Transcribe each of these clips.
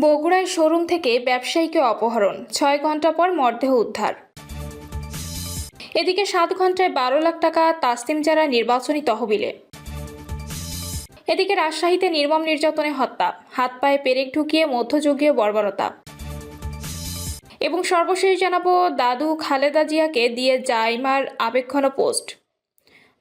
বগুড়ায় শোরুম থেকে ব্যবসায়ীকে অপহরণ, ছয় ঘণ্টা পর মরদেহ উদ্ধার। এদিকে সাত ঘন্টায় বারো লাখ টাকা তাসলিম যারা নির্বাচনী তহবিলে। এদিকে রাজশাহীতে নির্মম নির্যাতনে হত্যা, হাত পায়ে পেরেক ঢুকিয়ে মধ্যযুগীয় বর্বরতা। এবং সর্বশেষ জানাব দাদু খালেদা জিয়াকে দিয়ে জাইমার আবেক্ষণ পোস্ট।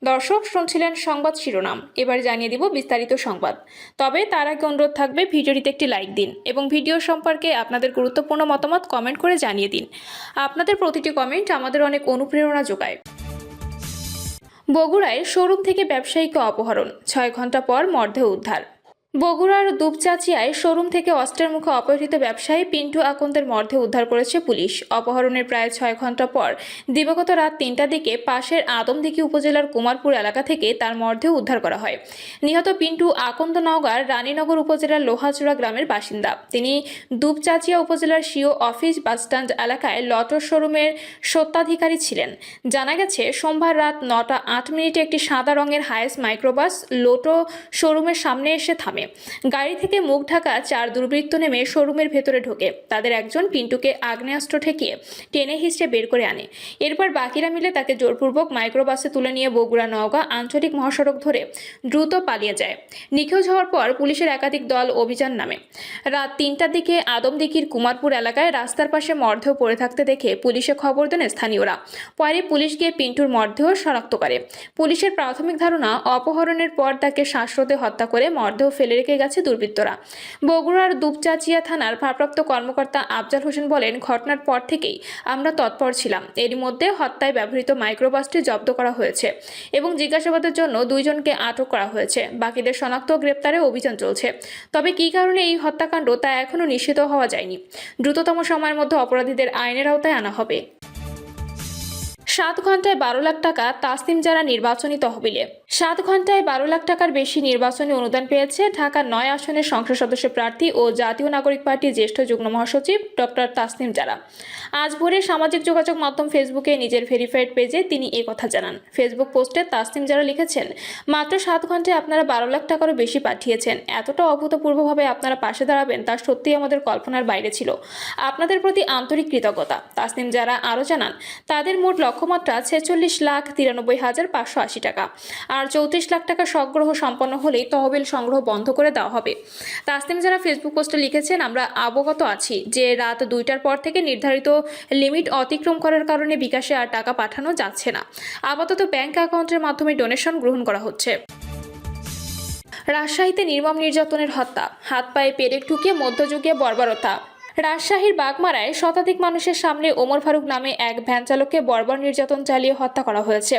দর্শক, শুনছিলেন সংবাদ শিরোনাম। এবার জানিয়ে দিব বিস্তারিত সংবাদ। তবে তার আগে অনুরোধ থাকবে ভিডিওটিতে একটি লাইক দিন এবং ভিডিও সম্পর্কে আপনাদের গুরুত্বপূর্ণ মতামত কমেন্ট করে জানিয়ে দিন। আপনাদের প্রতিটি কমেন্ট আমাদের অনেক অনুপ্রেরণা যোগায়। বগুড়ায় শোরুম থেকে ব্যবসায়ীকে অপহরণ, ছয় ঘণ্টা পর মর্ধে উদ্ধার। বগুড়ার দুপচাচিয়ায় শোরুম থেকে অস্ত্রের মুখে অপহৃত ব্যবসায়ী পিন্টু আকন্দের মর্ধে উদ্ধার করেছে পুলিশ। অপহরণের প্রায় ছয় ঘণ্টা পর দিবাগত রাত তিনটার দিকে পাশের আদমদিঘি উপজেলার কুমারপুর এলাকা থেকে তার মর্ধে উদ্ধার করা হয়। নিহত পিন্টু আকন্দ নওগাঁর রানীনগর উপজেলার লোহাচূড়া গ্রামের বাসিন্দা। তিনি দুপচাচিয়া উপজেলার সিও অফিস বাসস্ট্যান্ড এলাকায় লটর শোরুমের সত্ত্বাধিকারী ছিলেন। জানা গেছে, সোমবার রাত নটা আট মিনিটে একটি সাদা রঙের হায়েস মাইক্রোবাস লোটো শোরুমের সামনে এসে থামে। গাড়ি থেকে মুখ ঢাকা চার দুর্বৃত্ত নেমে শোরুমের ভেতরে ঢোকে। তাদের একজন পিন্টুকে আগ্নেয়াস্ত্র ঠেকিয়ে টেনে হিসড়ে বের করে আনে। এরপর বাকিরা মিলে তাকে জোরপূর্বক মাইক্রোবাসে তুলে নিয়ে বগুড়া, নওগাঁ আঞ্চলিক মহাসড়ক ধরে দ্রুত পালিয়ে যায়। নিখোঁজ হওয়ার পর পুলিশের একাধিক দল অভিযান নামে। রাত তিনটার দিকে আদমদিঘির কুমারপুর এলাকায় রাস্তার পাশে মর্ধেও পড়ে থাকতে দেখে পুলিশে খবর দেন স্থানীয়রা। পরে পুলিশ গিয়ে পিন্টুর মর্ধেও শনাক্ত করে। পুলিশের প্রাথমিক ধারণা, অপহরণের পর তাকে শ্বাসরোধে হত্যা করে মর্ধেও ফেলে রেখে গেছে দুর্বৃত্তরা। বগুড়ার দুপচাচিয়া থানার ভারপ্রাপ্ত কর্মকর্তা আফজাল হোসেন বলেন, ঘটনার পর থেকেই আমরা তৎপর ছিলাম। এরই মধ্যে হত্যায় ব্যবহৃত মাইক্রোবাসটি জব্দ করা হয়েছে এবং জিজ্ঞাসাবাদের জন্য দুইজনকে আটক করা হয়েছে। বাকিদের শনাক্ত গ্রেপ্তারে অভিযান চলছে। তবে কী কারণে এই হত্যাকাণ্ড তা এখনও নিশ্চিত হওয়া যায়নি? দ্রুততম সময়ের মধ্যে অপরাধীদের আইনের আওতায় আনা হবে। সাত ঘন্টায় বারো লাখ টাকা তাসনিম যারা নির্বাচনী তহবিলে। সাত ঘন্টায় বারো লাখ টাকার বেশি নির্বাচনী অনুদান পেয়েছে ঢাকা নয় আসনের সংসদ সদস্য প্রার্থী ও জাতীয় নাগরিক পার্টির জ্যেষ্ঠ যুগ্ম মহাসচিব ডক্টর তাসনিম যারা আজ ভোরে সামাজিক যোগাযোগ মাধ্যম ফেসবুকে নিজের ভেরিফাইড পেজে তিনি এ কথা জানান। ফেসবুক পোস্টে তাসনিম যারা লিখেছেন, মাত্র সাত ঘন্টায় আপনারা বারো লাখ টাকারও বেশি পাঠিয়েছেন। এতটা অভূতপূর্বভাবে আপনারা পাশে দাঁড়াবেন তা সত্যিই আমাদের কল্পনার বাইরে ছিল। আপনাদের প্রতি আন্তরিক কৃতজ্ঞতা। তাসনিম যারা আরও জানান, তাদের মোট লক্ষ্যমাত্রা ছেচল্লিশ লাখ তিরানব্বই হাজার পাঁচশো আশি টাকা। আর চৌত্রিশ লাখ টাকা সংগ্রহ সম্পন্ন হলেই তহবিল সংগ্রহ বন্ধ করে দেওয়া হবে। তাসনিম যারা ফেসবুক পোস্টে লিখেছেন, আমরা অবগত আছি যে রাত দুইটার পর থেকে নির্ধারিত লিমিট অতিক্রম করার কারণে বিকাশে আর টাকা পাঠানো যাচ্ছে না। আপাতত ব্যাংক অ্যাকাউন্টের মাধ্যমে ডোনেশন গ্রহণ করা হচ্ছে। রাজশাহীতে নির্মম নির্যাতনের হত্যা। হাত পায়ে পেরেক ঢুকিয়ে মধ্যযুগীয় বর্বরতা। রাজশাহীর বাগমারায় শতাধিক মানুষের সামনে ওমর ফারুক নামে এক ভ্যান চালককে বর্বর নির্যাতন চালিয়ে হত্যা করা হয়েছে।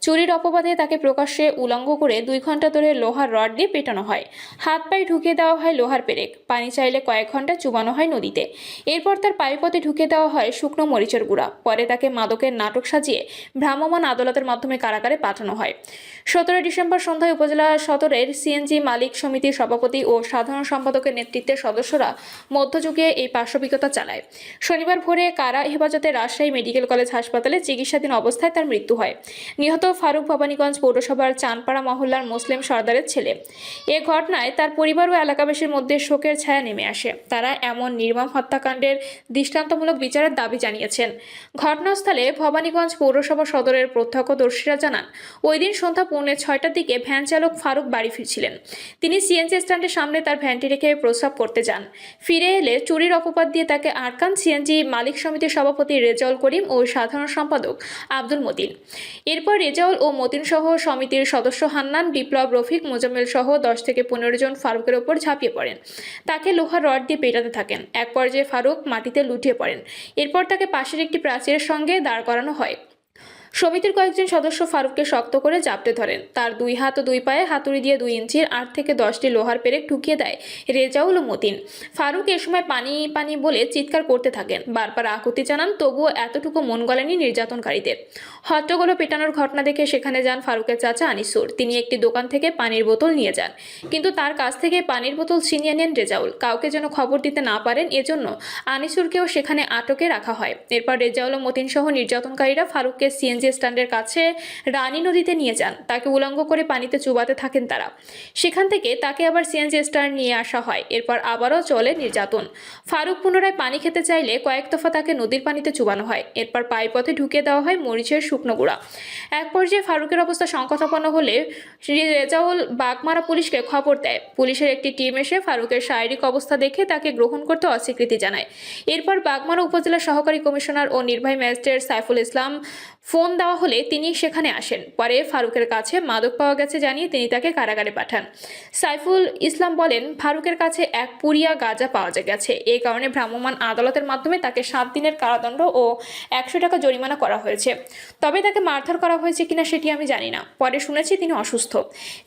চুরির অপবাদে তাকে প্রকাশ্যে উলঙ্গ করে দুই ঘণ্টা ধরে লোহার রড দিয়ে পেটানো হয়। হাত পায়ে ঢুকিয়ে দেওয়া হয় লোহার পেরেক। পানি চাইলে কয়েক ঘণ্টা চুবানো হয় নদীতে। এরপর তার পাইপথে ঢুকিয়ে দেওয়া হয় শুকনো মরিচের গুঁড়া। পরে তাকে মাদকের নাটক সাজিয়ে ভ্রাম্যমাণ আদালতের মাধ্যমে কারাগারে পাঠানো হয়। সতেরো ডিসেম্বর সন্ধ্যায় উপজেলা সদরের সিএনজি মালিক সমিতির সভাপতি ও সাধারণ সম্পাদকের নেতৃত্বে সদস্যরা মধ্যযুগে এই পার্শ্ববিকতা চালায়। শনিবার ভোরে কারা হেফাজতে রাজশাহী মেডিকেল কলেজ হাসপাতালে চিকিৎসাধীন অবস্থায় তার মৃত্যু হয়। নিহত ফারুক ভবানীগঞ্জ পৌরসভার চানপাড়া মহল্লার মুসলিম সর্দারের ছেলে। এ ঘটনায় তার পরিবার ও এলাকাবাসীর মধ্যে শোকের ছায়া নেমে আসে। তারা এমন নির্মম হত্যাকাণ্ডের দৃষ্টান্তমূলক বিচারের দাবি জানিয়েছেন। ঘটনাস্থলে ভবানীগঞ্জ পৌরসভা সদরের প্রত্যক্ষদর্শীরা জানান, ওই দিন সন্ধ্যা পৌনে ছয়টার দিকে ভ্যান চালক ফারুক বাড়ি ফিরছিলেন। তিনি সিএনজি স্ট্যান্ডের সামনে তার ভ্যানটি রেখে প্রস্রাব করতে যান। ফিরে এলে চুরির অপবাদ দিয়ে তাকে আটকান সিএনজি মালিক সমিতির সভাপতি রেজাউল করিম ও সাধারণ সম্পাদক আব্দুল মতিন। এরপর রেজাউল ও মতিন সহ সমিতির সদস্য হান্নান, বিপ্লব রফিক, মোজাম্মেল সহ দশ থেকে পনেরো জন ফারুকের ওপর ঝাঁপিয়ে পড়েন। তাকে লোহার রড দিয়ে পেটাতে থাকেন। এক পর্যায়ে ফারুক মাটিতে লুটিয়ে পড়েন। এরপর তাকে পাশের একটি প্রাচীরের সঙ্গে দাঁড় করানো হয়। সমিতির কয়েকজন সদস্য ফারুককে শক্ত করে জাপটে ধরেন। তার দুই হাত ও দুই পায়ে হাতুড়ি দিয়ে দুই ইঞ্চির আট থেকে দশটি লোহার পেরেক ঢুকিয়ে দেয় রেজাউল মতিন। ফারুক এ সময় পানি পানি বলে চিৎকার করতে থাকেন। বারবার আকুতি জানান, তবুও এতটুকু মন গলেনি নির্যাতনকারীদের। হট্টগোল পেটানোর ঘটনা দেখে সেখানে যান ফারুকের চাচা আনিসুর। তিনি একটি দোকান থেকে পানির বোতল নিয়ে যান। কিন্তু তার কাছ থেকে পানির বোতল ছিনিয়ে নেন রেজাউল। কাউকে যেন খবর দিতে না পারেন এজন্য আনিসুরকেও সেখানে আটকে রাখা হয়। এরপর রেজাউল মতিন সহ নির্যাতনকারীরা ফারুককে সিএনজি সিএনজি স্ট্যান্ডের কাছে রানী নদীতে নিয়ে যান, তাকে উলঙ্গ করে পানিতে চুবাতে থাকেন তারা। সেখান থেকে তাকে আবার সিএনজি স্ট্যান্ড নিয়ে আসা হয়, এরপর আবারও চলে নির্যাতন। ফারুক পুনরায় পানি খেতে চাইলে কয়েক দফা তাকে নদীর পানিতে চুবানো হয়, এরপর পাইপথে ঢুকে দেওয়া হয় মরিচের শুকনো গুঁড়া। এক পর্যায়ে ফারুকের অবস্থা সংকটাপন্ন হলে রেজাউল বাগমারা পুলিশকে খবর দেয়। পুলিশের একটি টিম এসে ফারুকের শারীরিক অবস্থা দেখে তাকে গ্রহণ করতে অস্বীকৃতি জানায়। এরপর বাগমারা উপজেলা সহকারী কমিশনার ও নির্বাহী ম্যাজিস্ট্রেট সাইফুল ইসলাম ফোন দেওয়া হলে তিনি সেখানে আসেন। পরে ফারুকের কাছে মাদক পাওয়া গেছে জানিয়ে তিনি তাকে কারাগারে পাঠান। সাইফুল ইসলাম বলেন, ফারুকের কাছে এক পুরিয়া গাঁজা পাওয়া গেছে। এই কারণে ভ্রাম্যমাণ আদালতের মাধ্যমে তাকে সাত দিনের কারাদণ্ড ও একশো টাকা জরিমানা করা হয়েছে। তবে তাকে মারধর করা হয়েছে কিনা সেটি আমি জানি না। পরে শুনেছি তিনি অসুস্থ।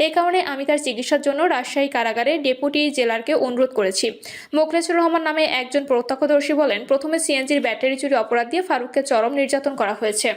এই কারণে আমি তার চিকিৎসার জন্য রাজশাহী কারাগারে ডেপুটি জেলারকে অনুরোধ করেছি। মোখলেসুর রহমান নামে একজন প্রত্যক্ষদর্শী বলেন, প্রথমে সিএনজির ব্যাটারি চুরি অপরাধ দিয়ে ফারুককে চরম নির্যাতন করা হয়েছে।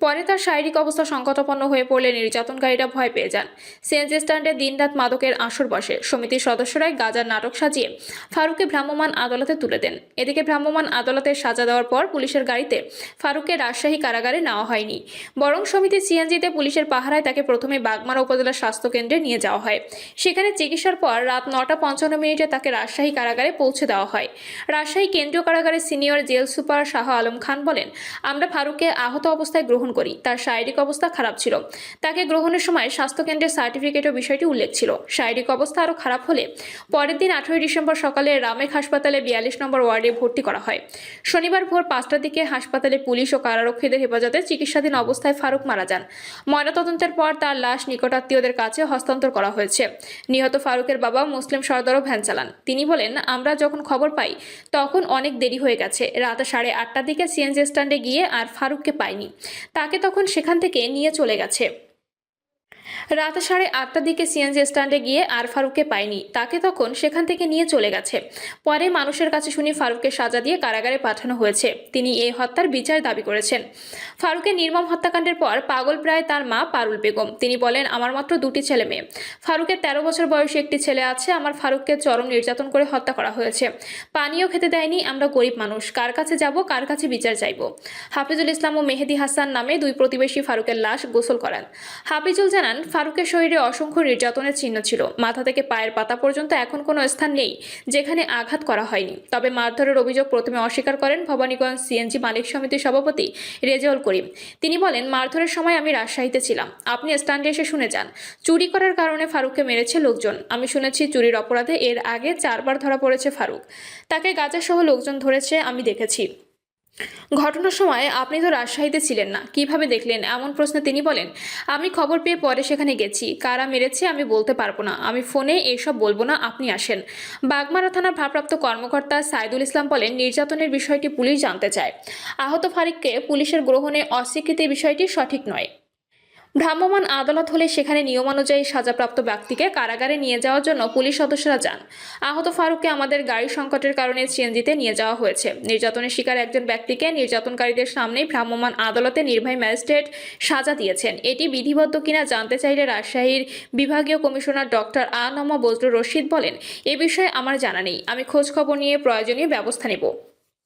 পরে তার শারীরিক অবস্থা সংকটাপন্ন হয়ে পড়লে নির্যাতনকারীরা ভয় পেয়ে যান। সিএনজি স্ট্যান্ডে দিনরাত মাদকের আসর বসে। সমিতির সদস্যরাই গাজার নাটক সাজিয়ে ফারুককে ভ্রাম্যমাণ আদালতে তুলে দেন। এদিকে ভ্রাম্যমাণ আদালতের সাজা দেওয়ার পর পুলিশের গাড়িতে ফারুককে রাজশাহী কারাগারে নেওয়া হয়নি। বরং সমিতি সিএনজিতে পুলিশের পাহারায় তাকে প্রথমে বাগমারা উপজেলা স্বাস্থ্য কেন্দ্রে নিয়ে যাওয়া হয়। সেখানে চিকিৎসার পর রাত নটা পঞ্চান্ন মিনিটে তাকে রাজশাহী কারাগারে পৌঁছে দেওয়া হয়। রাজশাহী কেন্দ্রীয় কারাগারের senior jail super Shah Alam Khan বলেন, আমরা ফারুককে আহত অবস্থায় গ্রহণ করি। তার শারীরিক অবস্থা খারাপ ছিল। তাকে গ্রহণের সময় স্বাস্থ্যকেন্দ্রের সার্টিফিকেটও বিষয়টি উল্লেখ ছিল। শারীরিক অবস্থা আরও খারাপ হলে পরের দিন আঠেরোই ডিসেম্বর সকালে রামেক হাসপাতালে বিয়াল্লিশ নম্বর ওয়ার্ডে ভর্তি করা হয়। শনিবার ভোর পাঁচটার দিকে হাসপাতালে পুলিশ ও কারারক্ষীদের হেফাজতে চিকিৎসাধীন অবস্থায় ফারুক মারা যান। ময়নাতদন্তের পর তার লাশ নিকটাত্মীয়দের কাছে হস্তান্তর করা হয়েছে। নিহত ফারুকের বাবা মুসলিম সর্দারও ভ্যান চালান। তিনি বলেন, আমরা যখন খবর পাই, তখন অনেক দেরি হয়ে গেছে। রাত সাড়ে আটটার দিকে সিএনজি স্ট্যান্ডে গিয়ে আর ফারুককে পাইনি। তাকে তখন সেখান থেকে নিয়ে চলে গেছে। রাত সাড়ে আটটার দিকে সিএনজি স্ট্যান্ডে গিয়ে আর ফারুককে পায়নি। তাকে তখন সেখান থেকে নিয়ে চলে গেছে। পরে মানুষের কাছে শুনি ফারুককে সাজা দিয়ে কারাগারে পাঠানো হয়েছে। তিনি এই হত্যার বিচার দাবি করেছেন। ফারুকের নির্মম হত্যাকাণ্ডের পর পাগল প্রায় তার মা পারুল বেগম। তিনি বলেন, আমার মাত্র দুটি ছেলে মেয়ে। ফারুকের তেরো বছর বয়সী একটি ছেলে আছে। আমার ফারুককে চরম নির্যাতন করে হত্যা করা হয়েছে। পানিও খেতে দেয়নি। আমরা গরিব মানুষ। কার কাছে যাব? কার কাছে বিচার চাইব? হাফিজুল ইসলাম ও মেহেদি হাসান নামে দুই প্রতিবেশী ফারুকের লাশ গোসল করান। হাফিজুল জানান ফারুকের শরীরে অসংখ্য নির্যাতনের চিহ্ন ছিল। মাথা থেকে পায়ের পাতা পর্যন্ত এখন কোনো স্থান নেই যেখানে আঘাত করা হয়নি। তবে মারধরের অভিযোগ প্রথমে অস্বীকার করেন ভবানীগঞ্জ সিএনজি মালিক সমিতির সভাপতি রেজাউল করিম। তিনি বলেন, মারধরের সময় আমি রাজশাহীতে ছিলাম। আপনি স্ট্যান্ডে এসে শুনে যান। চুরি করার কারণে ফারুককে মেরেছে লোকজন। আমি শুনেছি চুরির অপরাধে এর আগে চারবার ধরা পড়েছে ফারুক। তাকে গাজাসহ লোকজন ধরেছে, আমি দেখেছি। ঘটনার সময় আপনি তো রাজশাহীতে ছিলেন না। কীভাবে দেখলেন? এমন প্রশ্নে তিনি বলেন, আমি খবর পেয়ে পরে সেখানে গেছি। কারা মেরেছে আমি বলতে পারব না। আমি ফোনে এসব বলব না, আপনি আসেন। বাগমারা থানার ভারপ্রাপ্ত কর্মকর্তা সাইদুল ইসলাম বলেন, নির্যাতনের বিষয়টি পুলিশ জানতে চায়। আহত ফারিককে পুলিশের গ্রহণে অস্বীকৃতির বিষয়টি সঠিক নয়। ভ্রাম্যমাণ আদালত হলে সেখানে নিয়মানুযায়ী সাজাপ্রাপ্ত ব্যক্তিকে কারাগারে নিয়ে যাওয়ার জন্য পুলিশ সদস্যরা যান। আহত ফারুককে আমাদের গাড়ি সংকটের কারণে সিএনজিতে নিয়ে যাওয়া হয়েছে। নির্যাতনের শিকার একজন ব্যক্তিকে নির্যাতনকারীদের সামনেই ভ্রাম্যমাণ আদালতে নির্বাহী ম্যাজিস্ট্রেট সাজা দিয়েছেন। এটি বিধিবদ্ধ কিনা জানতে চাইলে রাজশাহীর বিভাগীয় কমিশনার ডক্টর আ নমা বজরুর রশিদ বলেন, এ বিষয়ে আমার জানা নেই। আমি খোঁজখবর নিয়ে প্রয়োজনীয় ব্যবস্থা নেব।